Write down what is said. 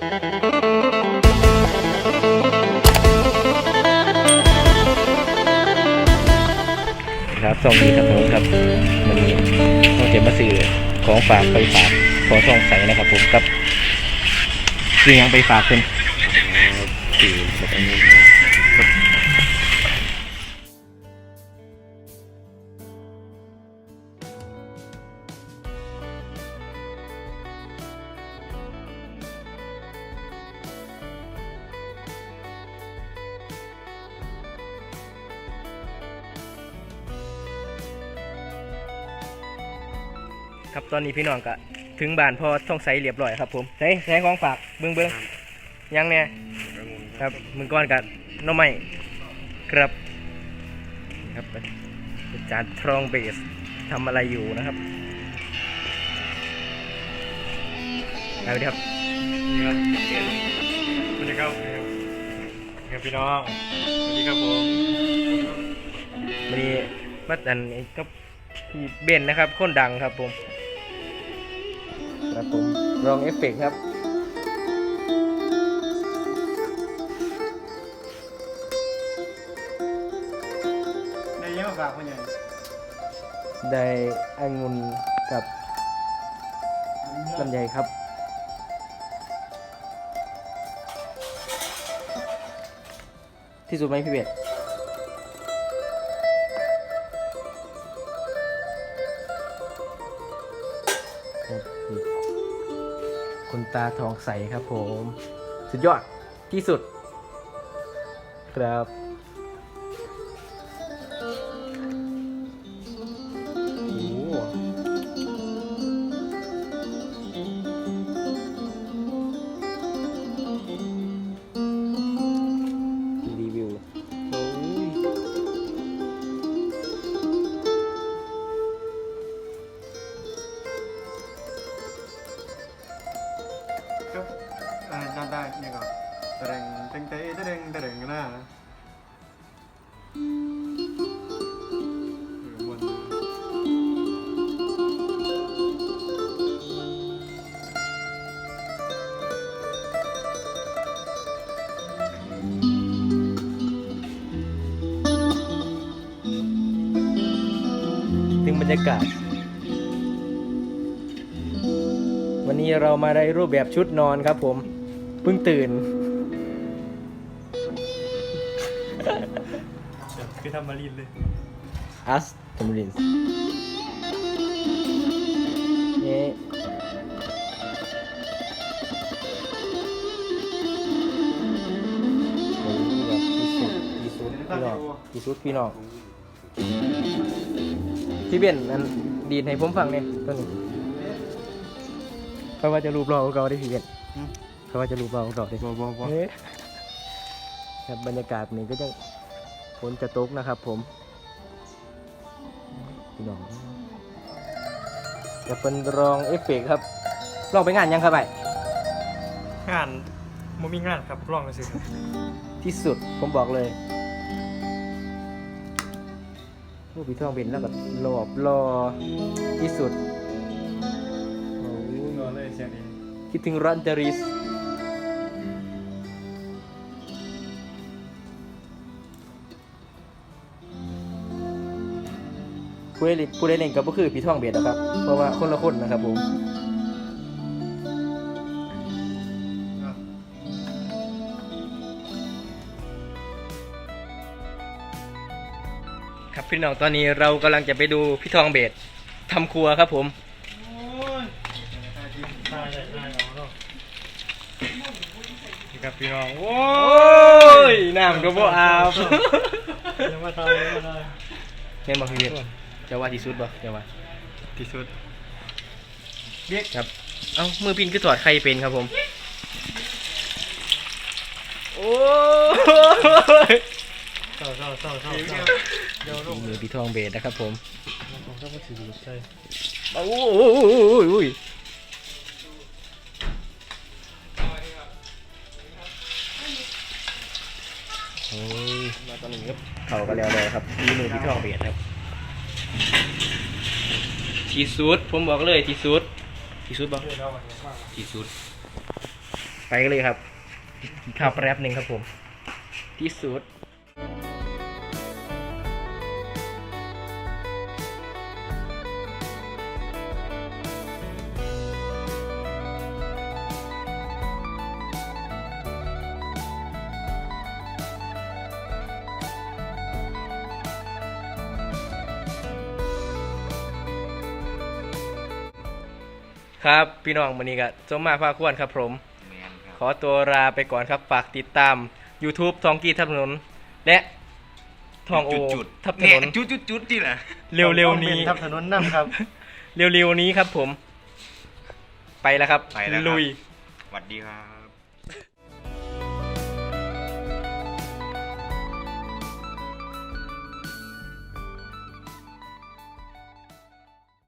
ครับส่งนี้ครับผมครับวันนี้ต้องเจ็บมาซื้อของฝากไปฝากของช่องใสนะครับผมครับซื้อหยังไปฝากเพิ่นสี่แบบอัน ครับตอนนี้พี่น้องก็ถึงบ้านพอช่องใสเรียบร้อยครับผมใช้ใช้ของฝากเบิ้งเบิ้งยังเนี่ยครับมึงก้อนกับน้องใหม่ครับนี่ครับอาจารย์ทรองเบสทำอะไรอยู่นะครับเอาดีครับครับสวัสดีครับครับพี่น้องสวัสดีครับผมวันนี้มาอันนี้ก็พี่เบนนะครับคนดังครับผม ครับผมลองเอฟเฟกต์ครับได้เยอะฝากคนใหญ่ได้องุ่นกับลำไยครับที่สุดไหมพี่เบสครับนี่ คุณตาทองใสครับผม สุดยอดที่สุด ครับ ครับอ่าจำได้เนี่ยก่อนตะเรงเต็งเตะตะเรงตะเรงนะเออวนถึงบรรยากาศ นนี้เรามาในรูปแบบชุดนอนครับผมเพิ่งตื่น คือทำมารีนเลย อัสตัมรินส์นี่โอ้ยแบบที่สุดที่สุดพี่น้องที่สุดพี่น้องพี่เบนอันดีดให้ผมฟังเนี่ยตัวนี้ เขาว่าจะรูปรอของเขาได้พี่เบนเขาว่าจะรูปรอของเขาได้บ่บ่บ่เอ๊ะครับบรรยากาศนี้ก็จะฝนจะตกนะครับ ผมพี่น้องจะเป็นรองเอฟเฟกต์ครับลองไปงานยังครับไปงานมมีงานครับร้องกันสิครับที่สุดผมบอกเลยโอ้พี่ท่องเป็นแล้วก็รอบรอที่สุดโอ้ย รอเลยเสียงนี้คิดถึงรันจาริสผู้ได้เล่นผู้ได้เล่นกับก็คือพี่ท่องเบียดนะครับ เพราะว่าคนละคนนะครับผมครับพี่น้องตอนนี้เรากำลังจะไปดูพี่ทองเบสทำครัวครับผม โอ้ยตายได้ได้เอาเนาะนี่ ครับพี่น้องโอ้โอ้ยน้ำก็บ่อาบยังมาตายยังมาตายเห็นบ่พี่เบสจะว่าที่สุดบ่จะว่าที่สุดครับ เอ้ามือพินคือถอดใครเป็นครับผม โอ้ยเศร้าเศร้าเศร้าเศร้าเศร้าเดี๋ยวลงมือพี่ทองเบสนะครับผมผมก็มาถือใช่โอ้ย มาตอนนี้ครับเข่ากันแล้วเลยครับมีมือพี่ทองเบสครับ ที่สุดผมบอกเลยที่สุดที่สุดบอกเดี๋ยวเรามาเห็นว่าที่สุดไปกันเลยครับกินข้าวแป๊บหนึ่งครับผม ที่สุด ครับ พี่น้องวันนี้ก็จมมาภาคควรครับผม แมนครับ ขอตัวลาไปก่อนครับฝากติดตาม YouTube ทองกีทับถนน และทองโอจุดๆทับถเนี่ยนนจุดจุดจุดที่แหละเร็วๆนี้ ทับถนนน้ำครับ เร็วๆนี้ครับผม ไปแล้วครับ ไปแล้วครับ ลุย สวัสดีครับ